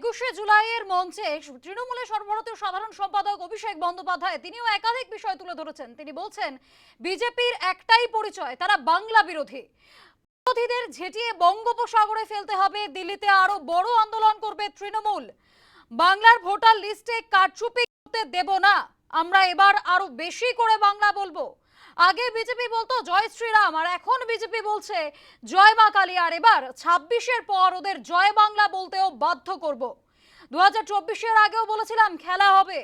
একুশে জুলাইয়ের মঞ্চে তৃণমূলের সর্বভারতীয় সাধারণ সম্পাদক অভিষেক বন্দ্যোপাধ্যায় তিনিও একাধিক বিষয় তুলে ধরেছেন। তিনি বলছেন, বিজেপির একটাই পরিচয়, তারা বাংলা বিরোধী। বিরোধীদের ঝেঁটিয়ে বঙ্গোপসাগরে ফেলতে হবে, দিল্লিতে আরও বড় আন্দোলন করবে তৃণমূল। বাংলার ভোটার লিস্টে কারচুপি করতে দেব না। আমরা এবার আরও বেশি করে বাংলা বলব। আগে বিজেপি বলতো, জয় শ্রীরাম আর এখন বিজেপি বলছে, জয় মা কালী আর এবার ছাব্বিশের পর ওদের জয় বাংলা বলতেও বাধ্য করব। দু হাজার চব্বিশের আগেও বলেছিলাম, খেলা হবে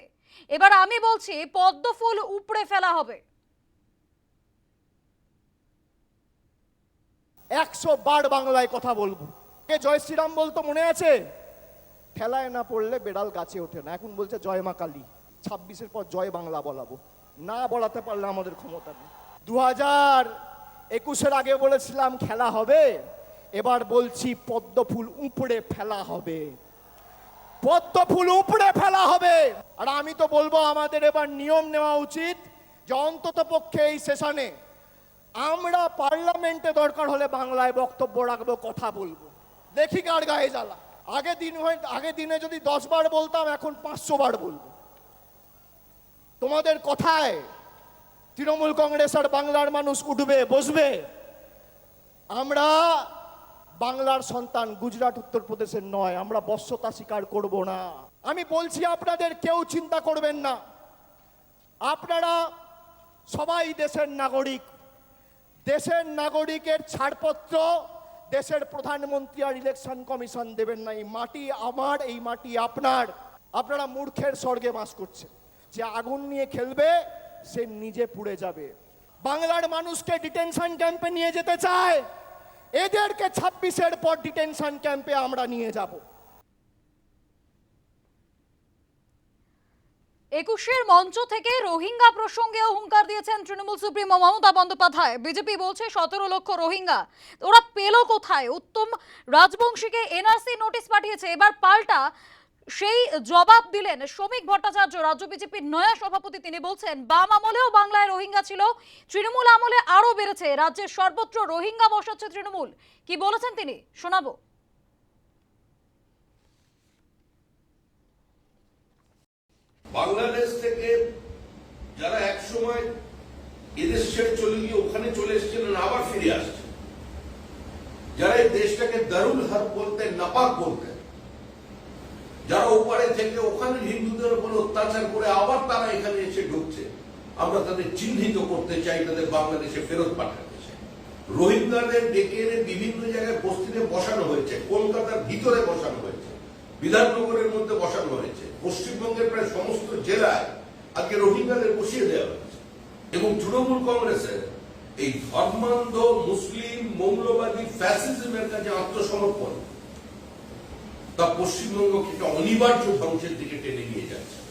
এবার আমি বলছি পদ্ম ফুল উপড়ে ফেলা হবে একশো বার বাংলায় কথা বলব। জয় শ্রীরাম বলতো মনে আছে? ঠেলায় না পড়লে বেড়াল গাছে ওঠে না। এখন বলছে, জয় মা কালী ছাব্বিশের পর জয় বাংলা বলাবো। না বলাতে পারলে আমাদের ক্ষমতা নেই। দু হাজার একুশের আগে বলেছিলাম খেলা হবে, এবার বলছি পদ্ম ফুল উপড়ে ফেলা হবে। পদ্ম ফুল উপড়ে ফেলা হবে। আর আমি তো বলব আমাদের এবার নিয়ম নেওয়া উচিত যে অন্তত পক্ষে এই সেশনে আমরা পার্লামেন্টে দরকার হলে বাংলায় বক্তব্য রাখব, কথা বলব। দেখি কার গায়ে জ্বালা। আগে দিন হয়, আগে দিনে যদি দশ বার বলতাম, এখন পাঁচশো বার বলব। তোমাদের কথায় তৃণমূল কংগ্রেস আর বাংলার মানুষ উঠবে, বসবে। আমরা বাংলার সন্তান গুজরাট, উত্তরপ্রদেশের নয়, আমরা বশ্যতা স্বীকার করব না। আমি বলছি, আপনাদের কেউ চিন্তা করবেন না। আপনারা সবাই দেশের নাগরিক। দেশের নাগরিকের ছাড়পত্র দেশের প্রধানমন্ত্রী আর ইলেকশন কমিশন দেবেন না। এই মাটি আমার, এই মাটি আপনার। আপনারা মূর্খের স্বর্গে বাস করছেন। যে আগুন নিয়ে খেলবে, সে নিজে পুড়ে যাবে। বাংলার মানুষকে ডিটেনশন ক্যাম্পে নিয়ে যেতে চায়। এদেরকে ছাব্বিশের পর ডিটেনশন ক্যাম্পে আমরা নিয়ে যাব। একুশের মঞ্চ থেকে রোহিঙ্গা প্রসঙ্গেও হুঙ্কার দিয়েছেন তৃণমূল সুপ্রিমো মমতা বন্দ্যোপাধ্যায়। বিজেপি বলছে, সতেরো লক্ষ রোহিঙ্গা। ওরা পেল কোথায়? উত্তম রাজবংশীকে এনআরসি নোটিশ পাঠিয়েছে। এবার পাল্টা সেই জবাব দিলেন শ্রমিক ভট্টাচার্য, রাজ্য বিজেপির নয়া সভাপতি। তিনি বলছেন, বাম আমলেও বাংলায় রোহিঙ্গা ছিল, তৃণমূল আমলে আরও বেড়েছে, রাজ্যের সর্বত্র রোহিঙ্গা বসাচ্ছে তৃণমূল। কি বলেছেন তিনি? শোনাবো। বাংলাদেশ থেকে যারা এক সময় এদেশ চলে গিয়ে ওখানে চলে এসেছিলেন, আবার ফিরে আসছে। যারা এই দেশটাকে দারুল হার বলতেন নাপাক বলতেন যারা ওপারে থেকে ওখানে হিন্দুদের উপর অত্যাচার করে আবার তারা এখানে এসে ঢুকছে, আমরা তাদের চিহ্নিত করতে চাই, তাদের বাংলাদেশে ফেরত পাঠাতে চাই। রোহিঙ্গাদের ডেকে এনে বিভিন্ন জায়গায় বস্তিতে বসানো হয়েছে, কলকাতার ভিতরে বসানো হয়েছে, বিধাননগরের মধ্যে বসানো হয়েছে, পশ্চিমবঙ্গের প্রায় সমস্ত জেলায় আজকে রোহিঙ্গাদের বসিয়ে দেওয়া হয়েছে। এবং তৃণমূল কংগ্রেসের এই ধর্মান্ধ মুসলিম মৌলবাদী ফ্যাসিজমের কাছে আত্মসমর্পণ তা পশ্চিমবঙ্গকে অনিবার্য ধ্বংসের দিকে টেনে নিয়ে যাচ্ছে।